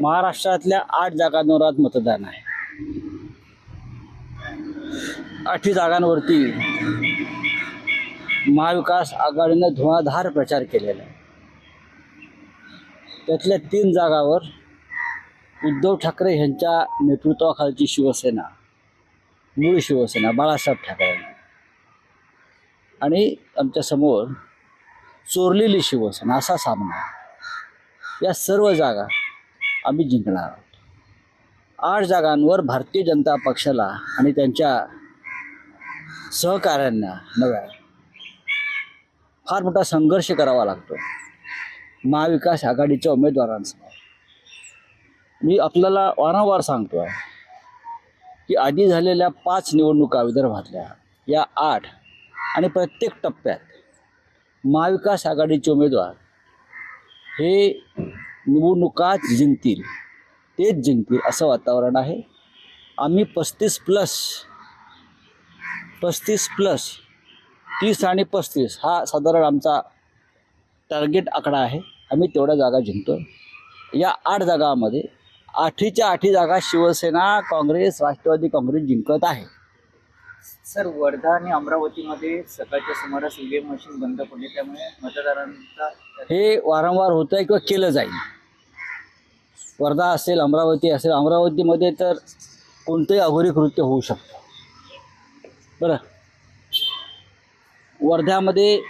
महाराष्ट्रातल्या आठ जागांवर आज मतदान आहे. आठवी जागांवरती महाविकास आघाडीनं धुवाधार प्रचार केलेला आहे. त्यातल्या तीन जागावर उद्धव ठाकरे यांच्या नेतृत्वाखालची शिवसेना मूळ शिवसेना बाळासाहेब ठाकरे आणि आमच्यासमोर चोरलेली शिवसेना असा सामना या सर्व जागा आम्ही जिंकणार. आहोत आठ जागांवर भारतीय जनता पक्षाला आणि त्यांच्या सहकाऱ्यांना नव्या फार मोठा संघर्ष करावा लागतो. महाविकास आघाडीच्या उमेदवारांसमोर. मी आपल्याला वारंवार सांगतो आहे की आधी झालेल्या पाच निवडणुका विदर्भातल्या या आठ आणि प्रत्येक टप्प्यात महाविकास आघाडीचे उमेदवार हे निवडणुकाच जिंकतील. तेच जिंकतील असं वातावरण आहे. आम्ही पस्तीस प्लस पस्तीस प्लस तीस आणि पस्तीस हा साधारण आमचा टार्गेट आकडा आहे. आम्ही तेवढ्या जागा जिंकतो या आठ जागामध्ये आठीच्या आठी जागा शिवसेना काँग्रेस राष्ट्रवादी काँग्रेस जिंकत आहे. सर वर्धा आणि अमरावतीमध्ये सकाळच्या सुमारास ईव्हीएम मशीन बंद पडली त्यामुळे मतदारांचा हे वारंवार होत आहे किंवा केलं जाईल? वर्धा असेल अमरावती असेल अमरावतीमध्ये तर कोणतंही अघोरी कृत्य होऊ शकतं. बरं. वर्ध्यामध्ये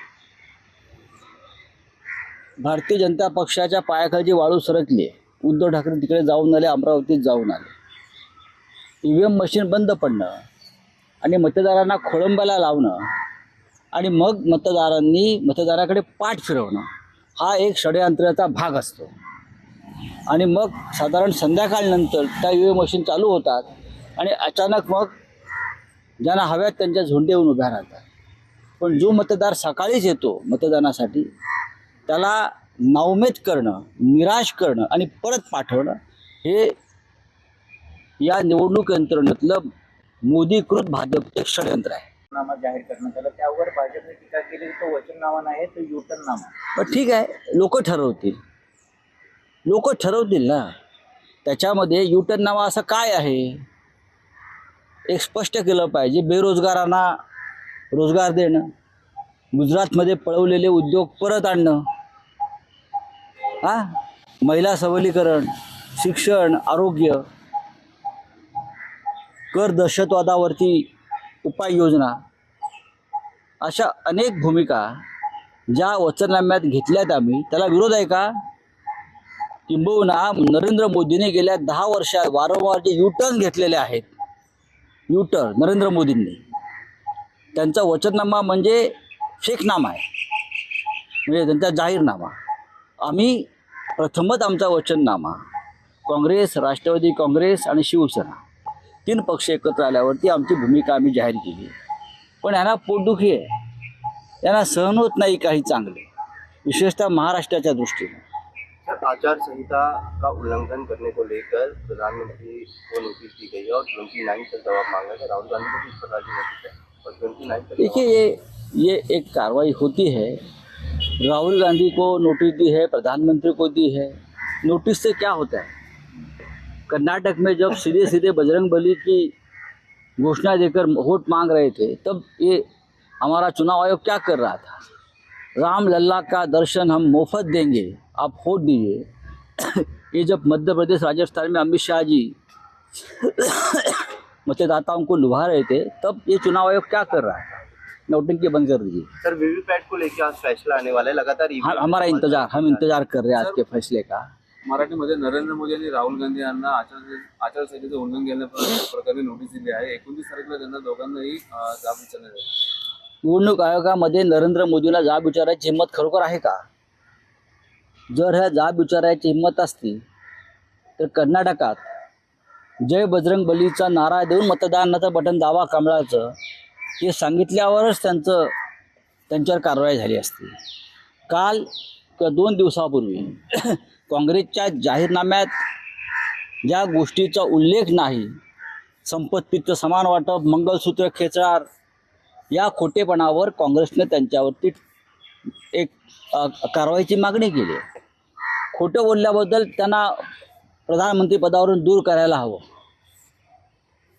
भारतीय जनता पक्षाच्या पायाखाली वाळू सरकली आहे उद्धव ठाकरे तिकडे जाऊन आले अमरावतीत जाऊन आले. ई व्ही एम मशीन बंद पडणं आणि मतदारांना खोळंबाला लावणं आणि मग मतदारांनी मतदाराकडे पाठ फिरवणं हा एक षडयंत्राचा भाग असतो. आणि मग साधारण संध्याकाळनंतर त्या यू मशीन चालू होतात आणि अचानक मग ज्यांना हव्यात त्यांच्या झोंडे येऊन उभ्या राहतात. पण जो मतदार सकाळीच येतो मतदानासाठी त्याला नावमेद करणं निराश करणं आणि परत पाठवणं हे या निवडणूक यंत्रणेतलं मोदीकृत भाजपचे षडयंत्र आहे. नामा जाहीर करण्यात आला. त्यावर भाजपने टीका केली तो वचननामा नाही तो युटर्न नामा. पण ठीक आहे लोक ठरवतील. लोक ठरवतील ना. त्याच्यामध्ये युटर्न नावा असं काय आहे? एक स्पष्ट केलं पाहिजे बेरोजगारांना रोजगार देणं गुजरातमध्ये पळवलेले उद्योग परत आणणं. हां? महिला सबलीकरण शिक्षण आरोग्य कर दहशतवादावरती उपाययोजना. अशा अनेक भूमिका ज्या वचननाम्यात घेतल्यात आम्ही. त्याला विरोध आहे का? किंबहुना नरेंद्र मोदीने गेल्या दहा वर्षात वारंवार जे युटर्न घेतलेले आहेत. युटर्न नरेंद्र मोदींनी. त्यांचा वचननामा म्हणजे फेकनामा आहे. म्हणजे त्यांचा जाहीरनामा. आम्ही प्रथमच आमचा वचननामा. काँग्रेस राष्ट्रवादी काँग्रेस आणि शिवसेना. तीन पक्ष एकत्र आल्यावरती आमची भूमिका आम्ही जाहीर केली. पण यांना पोटदुखी आहे. यांना सहन होत नाही काही चांगले. विशेषतः महाराष्ट्राच्या दृष्टीने. सर आचार संहिता का उल्लंघन करने को लेकर प्रधानमंत्री को नोटिस दी गई और ट्वेंटी नाइन तक जवाब मांगा है राहुल गांधी को इस प्रकार की नोटिस है। और ट्वेंटी नाइन तक देखिए ये ये एक कार्रवाई होती है। राहुल गांधी को नोटिस दी है प्रधानमंत्री को दी है। नोटिस से क्या होता है? कर्नाटक में जब सीधे सीधे बजरंग बली की घोषणा देकर वोट मांग रहे थे तब ये हमारा चुनाव आयोग क्या कर रहा था? राम लल्ला का दर्शन हम मुफ़्त देंगे आप वोट दीजिए। ये जब मध्य प्रदेश राजस्थान में अमित शाह जी मतदाताओं को लुभा रहे थे तब ये चुनाव आयोग क्या कर रहा है नौटंकी बंद कर दीजिए। सर वीवीपैट को लेकर आज फैसला आने वाला है लगातार हम हमारा इंतज़ार हम इंतज़ार कर रहे हैं आज के फैसले का। मराठीमध्ये नरेंद्र मोदी आणि राहुल गांधी यांना आचार आचारसंहितेचं उल्लंघन केल्याप्रकारे नोटीस दिली आहे. एकोणतीस तारखेला त्यांना दोघांनाही जाब विचारण्यात आली. निवडणूक आयोगामध्ये नरेंद्र मोदीला जाब विचारायची हिंमत खरोखर आहे का? जर ह्या जाब विचारायची हिंमत असती तर कर्नाटकात जय बजरंग बलीचा नारा देऊन मतदानाचं बटन दावा कमळाचं हे सांगितल्यावरच त्यांचं त्यांच्यावर कारवाई झाली असती. काल किंवा दोन दिवसापूर्वी काँग्रेसच्या जाहीरनाम्यात ज्या गोष्टीचा उल्लेख नाही संपत्तीचं समान वाटप मंगलसूत्र खेचणार या खोटेपणावर काँग्रेसने त्यांच्यावरती एक कारवाईची मागणी केली. खोटं बोलल्याबद्दल त्यांना प्रधानमंत्री पदावरून दूर करायला हवं.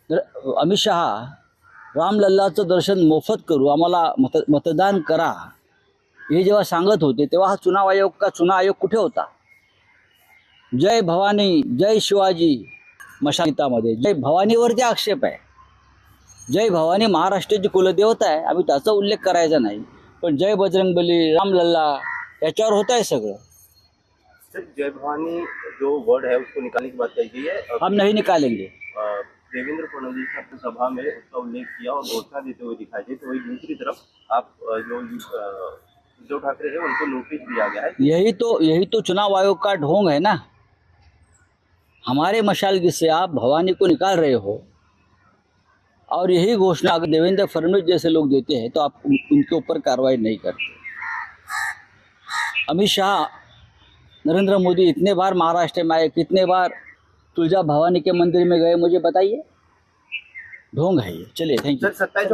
तर अमित शहा रामलल्लाचं दर्शन मोफत करू आम्हाला मत मतदान करा. हे जेव्हा सांगत होते तेव्हा हा चुनाव आयोग का चुनाव आयोग कुठे होता? जय भवानी जय शिवाजी मशागीतामध्ये जय भवानीवरती आक्षेप आहे. जय भवानी महाराष्ट्राची कुलदेवता आहे. आम्ही त्याचा उल्लेख करायचा नाही. पण जय बजरंगबली रामलल्ला याच्यावर होत आहे सगळं. जय भवानी जो वर्ड है उसको निकालने की बात कही गई है? हम नहीं निकालेंगे. देवेंद्र फडणवीस ने अपनी सभा में उसका उल्लेख किया और घोषणा देते हुए दिखाई दी तो वही दूसरी तरफ़ आप जो उद्धव ठाकरे है उनको नोटिस दिया गया है। यही तो यही तो चुनाव आयोग का ढोंग है ना? हमारे मशालगी से आप भवानी को निकाल रहे हो। और यही घोषणा अगर देवेंद्र फडणवीस जैसे लोग देते हैं तो आप उनके ऊपर कार्रवाई नहीं करते। अमित शाह, नरेंद्र मोदी इतने बार महाराष्ट्र में आए, कितने बार तुलजा भवानी के मंदिर में गए, मुझे बताइए। ढोंग है ये। चलिए थैंक यू सर, सत्ताईस